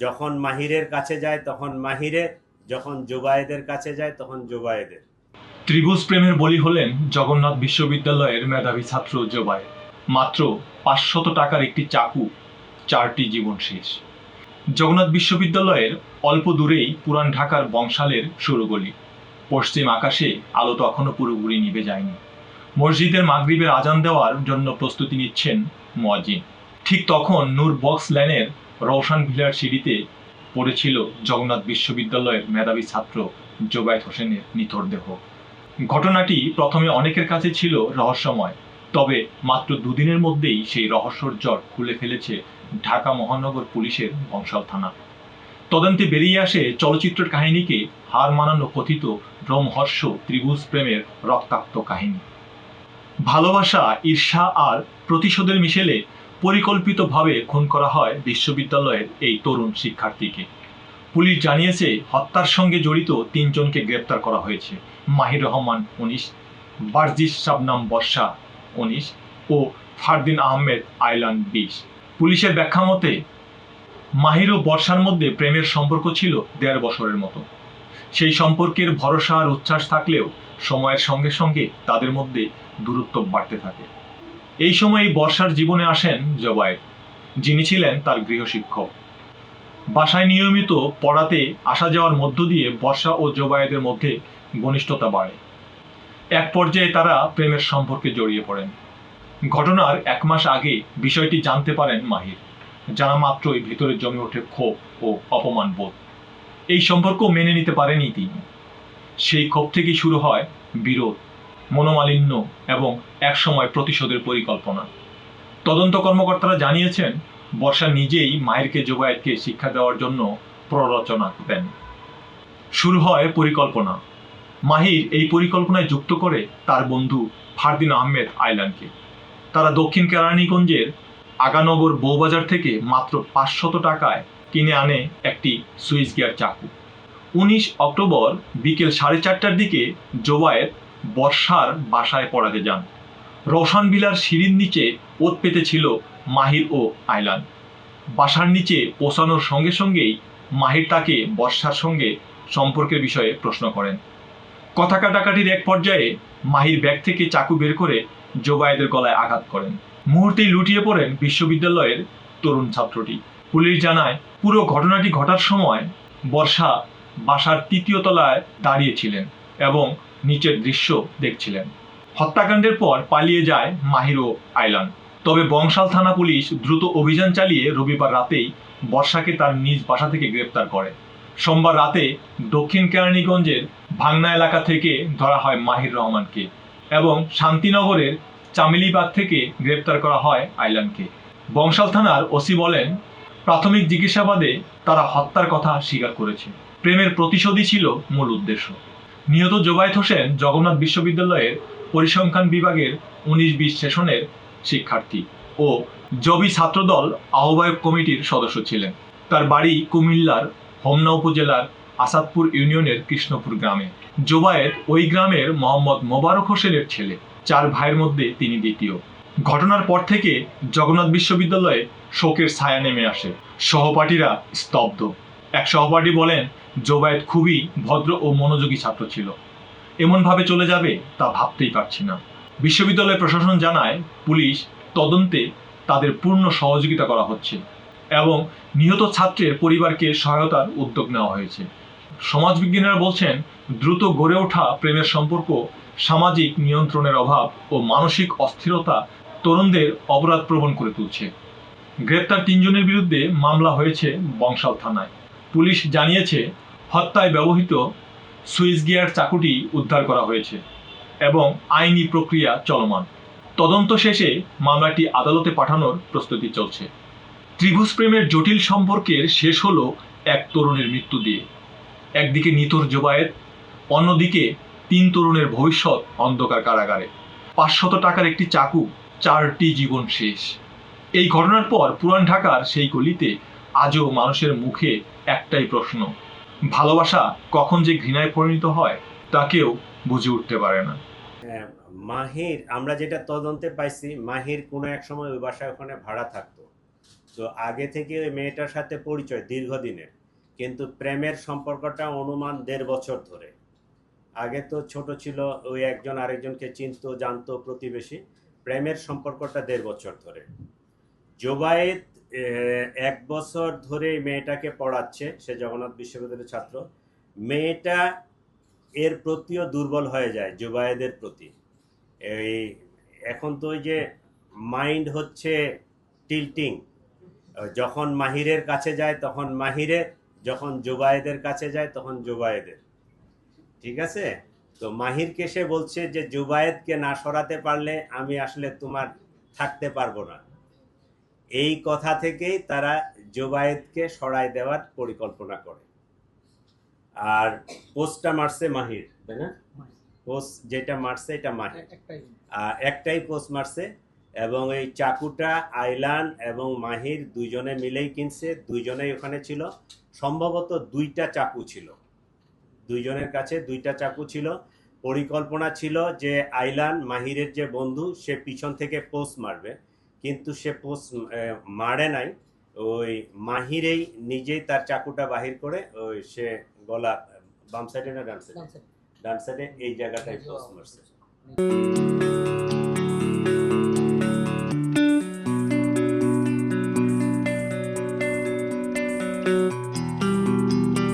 যখন মাহিরের কাছে যায়, তখন মাহিরে, যখন জোবায়েদের কাছে যায়, তখন জোবায়েদের। ত্রিভুজ প্রেমের বলি হলেন জগন্নাথ বিশ্ববিদ্যালয়ের মেধাবী ছাত্র জোবায় মাত্র পাঁচশত টাকার একটি চাকু, চারটি জীবন শেষ। জগন্নাথ বিশ্ববিদ্যালয়ের অল্প দূরেই পুরান ঢাকার বংশালের সরুগলি। পশ্চিম আকাশে আলো তখনও পুরোপুরি নিভে যায়নি। মসজিদের মাগরিবের আজান দেওয়ার জন্য প্রস্তুতি নিচ্ছেন মুয়াজ্জিন। ঠিক তখন নূর বক্স ল্যানের রওশান ভিলার সিঁড়িতে পড়েছিল জগন্নাথ বিশ্ববিদ্যালয়ের মেধাবী ছাত্র জোবায়েত হোসেনের নিথর দেহ। ঘটনাটি প্রথমে অনেকের কাছে ছিল রহস্যময়, তবে মাত্র দুদিনের মধ্যেই সেই রহস্যর জট খুলে ফেলেছে ঢাকা মহানগর পুলিশের বংশাল থানা। তদন্তে বেরিয়ে আসে চলচ্চিত্রের কাহিনীকে হার মানানো কথিত রোমহর্ষ ত্রিভুজ প্রেমের রক্তাক্ত কাহিনী। ভালোবাসা, ঈর্ষা আর প্রতিশোধের মিশেলে পরিকল্পিতভাবে খুন করা হয় বিশ্ববিদ্যালয়ের এই তরুণ শিক্ষার্থীকে। পুলিশ জানিয়েছে, হত্যার সঙ্গে জড়িত তিনজনকে গ্রেপ্তার করা হয়েছে। মাহির রহমান উনিশ বার্জিস শাবনাম বর্ষা উনিশ ও ফারদিন আহমেদ আইলান বিশ। পুলিশের ব্যাখ্যা মতে, মাহির ও বর্ষার মধ্যে প্রেমের সম্পর্ক ছিল দেড় বছরের মতো। সেই সম্পর্কের ভরসা আর উচ্ছ্বাস থাকলেও সময়ের সঙ্গে সঙ্গে তাদের মধ্যে দূরত্ব বাড়তে থাকে। এই সময় বর্ষার জীবনে আসেন জবায়েত যিনি ছিলেন তার গৃহশিক্ষক। বাসায় নিয়মিত পড়াতে আসা যাওয়ার মধ্য দিয়ে বর্ষা ও জবায়েদের মধ্যে ঘনিষ্ঠতা বাড়ে। এক পর্যায়ে তারা প্রেমের সম্পর্কে জড়িয়ে পড়েন। ঘটনার এক মাস আগে বিষয়টি জানতে পারেন মাহির, জানা মাত্রই ভিতরে জমে ওঠে ক্ষোভ ও অপমান বোধ। এই সম্পর্ক মেনে নিতে পারেনি তিনি। সেই ক্ষোভ থেকেই শুরু হয় বিরোধ। মনোমালিন্য এবং একসময় প্রতিশোধের পরিকল্পনা। তদন্ত কর্মকর্তারা জানিয়েছেন, বর্ষা নিজেই মায়েরকে জোবায়েতকে শিক্ষা দেওয়ার জন্য প্ররোচনা দেন। শুরু হয় পরিকল্পনা। মাহির এই পরিকল্পনায় যুক্ত করে তার বন্ধু ফারদিন আহমেদ আইলানকে। তারা দক্ষিণ কেরানীগঞ্জের আগানগর বৌবাজার থেকে মাত্র পাঁচশত টাকায় কিনে আনে একটি সুইচ গিয়ার চাকু। উনিশ অক্টোবর বিকেল সাড়ে চারটার দিকে জোবায়েত বর্ষার বাসায় পড়াতে যান। রোশান বিলার সিঁড়ির নিচে ওত পেতে ছিল মাহির ও আইলান বাসার নিচে পৌঁছানোর সঙ্গে সঙ্গেই মাহির তাকে বর্ষার সঙ্গে সম্পর্কের বিষয়ে প্রশ্ন করেন। কথা কাটাকাটির এক পর্যায়ে মাহির ব্যাগ থেকে চাকু বের করে জোবায়েদের গলায় আঘাত করেন। মুহূর্তেই লুটিয়ে পড়েন বিশ্ববিদ্যালয়ের তরুণ ছাত্রটি। পুলিশ জানায়, পুরো ঘটনাটি ঘটার সময় বর্ষা বাসার তৃতীয় তলায় দাঁড়িয়েছিলেন এবং নিচের দৃশ্য দেখছিলেন। হত্যাকাণ্ডের পর পালিয়ে যায় মাহির আইলান তবে বংশাল থানা পুলিশ দ্রুত অভিযান চালিয়ে রবিবার রাতেই বর্ষাকে তার নিজ বাসা থেকে গ্রেপ্তার করে। সোমবার রাতে দক্ষিণ কেরানীগঞ্জের ভাংনা এলাকা থেকে ধরা হয় মাহির রহমানকে এবং শান্তিনগরের চামেলিবাগ থেকে গ্রেপ্তার করা হয় আইলানকে বংশাল থানার ওসি বলেন, প্রাথমিক জিজ্ঞাসাবাদে তারা হত্যার কথা স্বীকার করেছে। প্রেমের প্রতিশোধই ছিল মূল উদ্দেশ্য। নিহত জোবায়েত হোসেন জগন্নাথ বিশ্ববিদ্যালয়ের পরিসংখ্যান বিভাগের উনিশ বিশ সেশনের শিক্ষার্থী ও জবি ছাত্রদল আহ্বায়ক কমিটির সদস্য ছিলেন। তার বাড়ি কুমিল্লার হোমনা উপজেলার আসাদপুর ইউনিয়নের কৃষ্ণপুর গ্রামে। জোবায়েত ওই গ্রামের মোহাম্মদ মোবারক হোসেনের ছেলে, চার ভাইয়ের মধ্যে তিনি দ্বিতীয়। ঘটনার পর থেকে জগন্নাথ বিশ্ববিদ্যালয়ে শোকের ছায়া নেমে আসে। সহপাঠীরা স্তব্ধ। এক সহপাঠী বলেন জোবায়েত খুবই ভদ্র ও মনোযোগী ছাত্র ছিল। এমনভাবে চলে যাবে তা ভাবতেই পারছি না। বিশ্ববিদ্যালয় প্রশাসন জানায়, পুলিশ তদন্তে তাদের পূর্ণ সহযোগিতা করা হচ্ছে এবং নিহত ছাত্রের পরিবারকে সহায়তার উদ্যোগ নেওয়া হয়েছে। সমাজবিজ্ঞানীরা বলছেন, দ্রুত গড়ে ওঠা প্রেমের সম্পর্ক, সামাজিক নিয়ন্ত্রণের অভাব ও মানসিক অস্থিরতা তরুণদের অপরাধ প্রবণ করে তুলছে। গ্রেপ্তার তিনজনের বিরুদ্ধে মামলা হয়েছে বংশাল থানায়। পুলিশ জানিয়েছে হত্যায় ব্যবহৃত সুইচ গিয়ার চাকুটি উদ্ধার করা হয়েছে এবং আইনি প্রক্রিয়া চলমান। তদন্ত শেষে মামলাটি আদালতে পাঠানোর প্রস্তুতি চলছে। ত্রিভুজ প্রেমের জটিল সম্পর্কের শেষ হলো এক তরুণের মৃত্যু দিয়ে। একদিকে নিতর জোবায়েত, অন্যদিকে তিন তরুণের ভবিষ্যৎ অন্ধকার কারাগারে। পাঁচশত টাকার একটি চাকু, চারটি জীবন শেষ। এই ঘটনার পর পুরান ঢাকার সেই গলিতে আজও মানুষের মুখে একটাই প্রশ্ন ভালোবাসা কখন যে ঘৃণায় পরিণত হয় তা কেউ বুঝে উঠতে পারে না। হ্যাঁ, মাহির আমরা যেটা তদন্তে পাইছি মাহির কোনো এক সময় ওই বাসায় ওখানে ভাড়া থাকতো। তো আগে থেকে ওই মেয়েটার সাথে পরিচয় দীর্ঘদিনের। কিন্তু প্রেমের সম্পর্কটা অনুমান দেড় বছর ধরে। আগে তো ছোট ছিল ওই একজন আরেকজনকে চিনতো জানতো প্রতিবেশী। প্রেমের সম্পর্কটা দেড় বছর ধরে। জোবায়েত এক বছর ধরে এই মেয়েটাকে পড়াচ্ছে, সে জগন্নাথ বিশ্ববিদ্যালয়ের ছাত্র। মেয়েটা এর প্রতিও দুর্বল হয়ে যায় জুবায়েদের প্রতি। এই, এখন তো ওই যে মাইন্ড হচ্ছে টিল্টিং। যখন মাহিরের কাছে যায়, তখন মাহিরের যখন জুবায়েদের কাছে যায়, তখন জুবায়েদের ঠিক আছে? তো মাহিরকে সে বলছে যে জুবায়েদকে না সরাতে পারলে আমি আসলে তোমার থাকতে পারব না। এই কথা থেকেই তারা জুবায়েদকে সরাই দেওয়ার পরিকল্পনা করে। আর পোস্টটা মারছে মাহির তাই না? পোস্ট যেটা মারছে এটা মাহির। একটাই। আহ, একটাই পোস্ট মারছে এবং এই চাকুটা আইলান এবং মাহির দুইজনে মিলেই কিনছে দুইজনেই ওখানে ছিল। সম্ভবত দুইটা চাকু ছিল। দুইজনের কাছে দুইটা চাকু ছিল। পরিকল্পনা ছিল যে আইলান মাহিরের যে বন্ধু সে পিছন থেকে পোস্ট মারবে। কিন্তু সে পোস্ট মারে নাই। ওই মাহিরেই নিজেই তার চাকুটা বাহির করে ওই সে গলা বাম সাইডে না ডান সাইডে ডান সাইডে এই জায়গাটায় পোস্ট মারছে।